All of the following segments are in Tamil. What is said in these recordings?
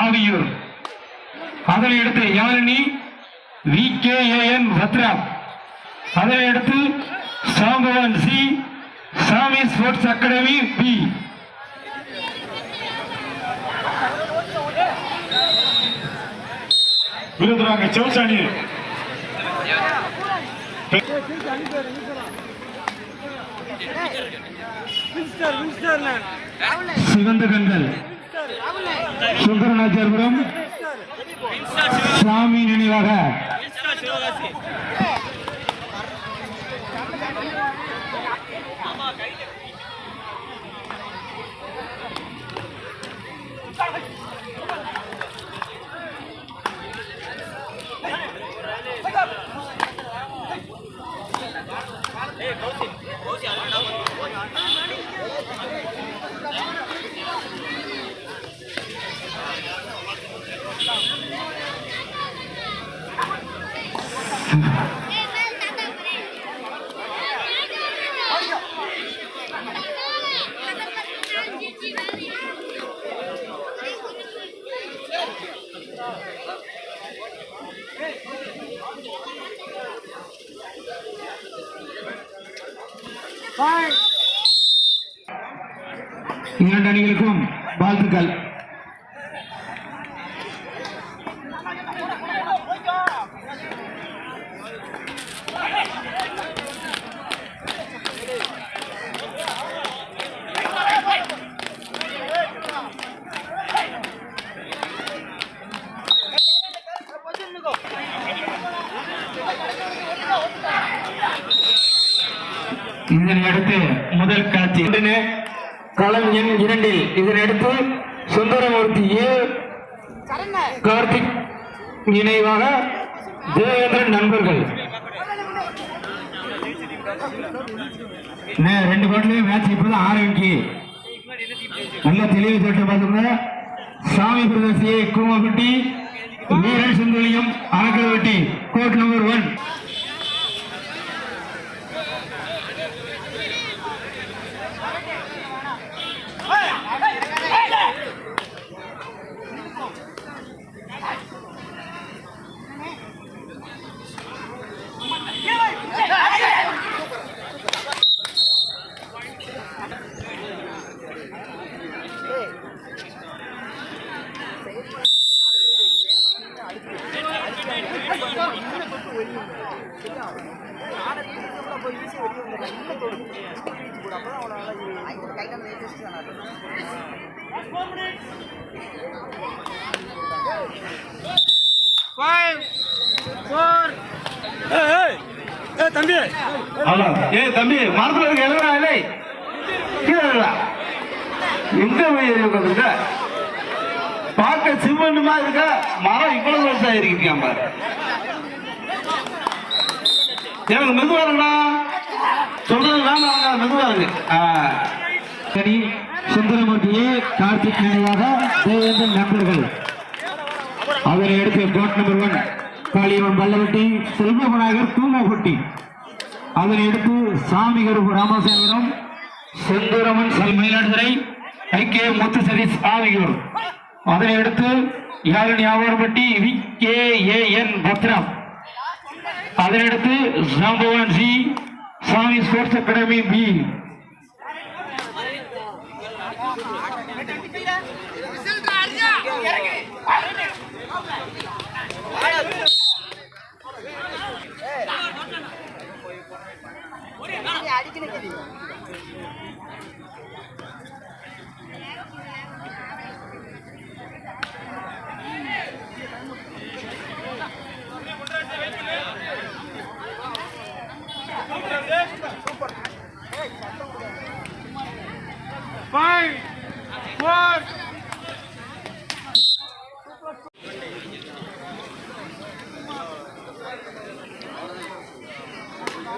ஆவியூர் அதனை அடுத்து Yazhini V K N Bhadra. அதனை அடுத்து Sambavan C Sami sports academy B. விருதுராங்க Sivasani. சிவந்த கண்கள். சுந்தரநாச்சாரபுரம் சாமி நினைவாக இரண்டு அணிகளுக்கும் வாழ்த்துக்கள். இதனை அடுத்து முதல் காட்சி. களம் எண் இரண்டில் இதனை அடுத்து சுந்தரமூர்த்தி ஏ கார்த்திக் நினைவாக தேவேந்திரன் நண்பர்கள். ரெண்டு பாட்டிலையும் மேட்ச் இப்பதான் ஆரம்பிக்கு நல்ல தெளிவு சொல்லிட்டு பாத்துங்க சாமி பிரதேசியை கூமப்பட்டி வீரன் சுந்தலியம் அறக்கடவட்டி கோட் நம்பர் ஒன் தம்பி ஹலோ ஏய் தம்பி மரத்துல இருக்க எழுதுறா இல்லை கீழே எங்க போய் உட்காந்துருக்க பார்க்க சிவனுமா இருக்க மரம் இவ்வளவு வருஷம் இருக்கீங்க பாரு. எனக்கு மெதுவா இருங்கண்ணா சொல்றது வேணாம் மெதுவா இருக்கு சுந்தரமூர்த்தியே கார்த்திக் நினைவாக தேவேந்திரன் நண்பர்கள். அதனை அடுத்து code number one Kaliyamman Pallavatti Selvamanayagar Thoomakutti அதனை அடுத்து சாமி கருப்பு ராமசாமிபுரம் செந்தூரமன் செல் மயிலாடுதுறை ஐக்கிய முத்து சதீஷ் ஆகியோர். அதனை அடுத்து Yazhini Avarpatti V K A N Bhadram அதனையடுத்து Jambavan G Sami sports academy B. Five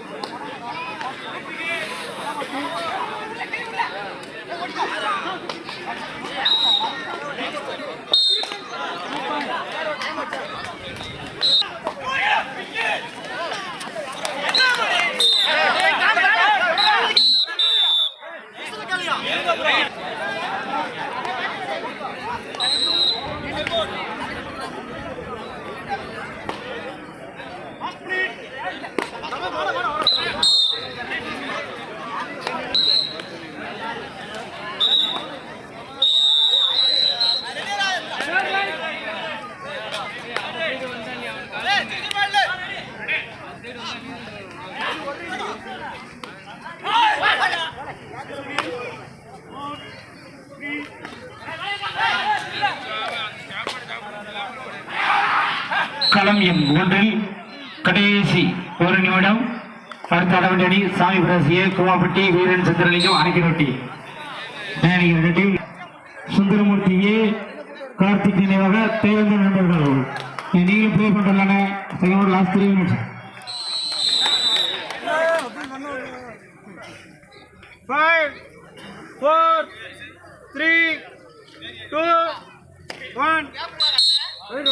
Thank you. களம் எண் ஒன்றில் கடைசி ஒரு நிமிடம். அடுத்த அளவண்டி சாமி பிரசிய கோவாப்பட்டி வீரன் சந்திரலிங்கம் அணைக்கிரொட்டி சுந்தரமூர்த்தியே கார்த்திக் நினைவாக தேவேந்திர நண்பர்கள். நீங்கள் பிளே பண்ணுறாங்க second last three minutes Five, four, three, two, one. Good.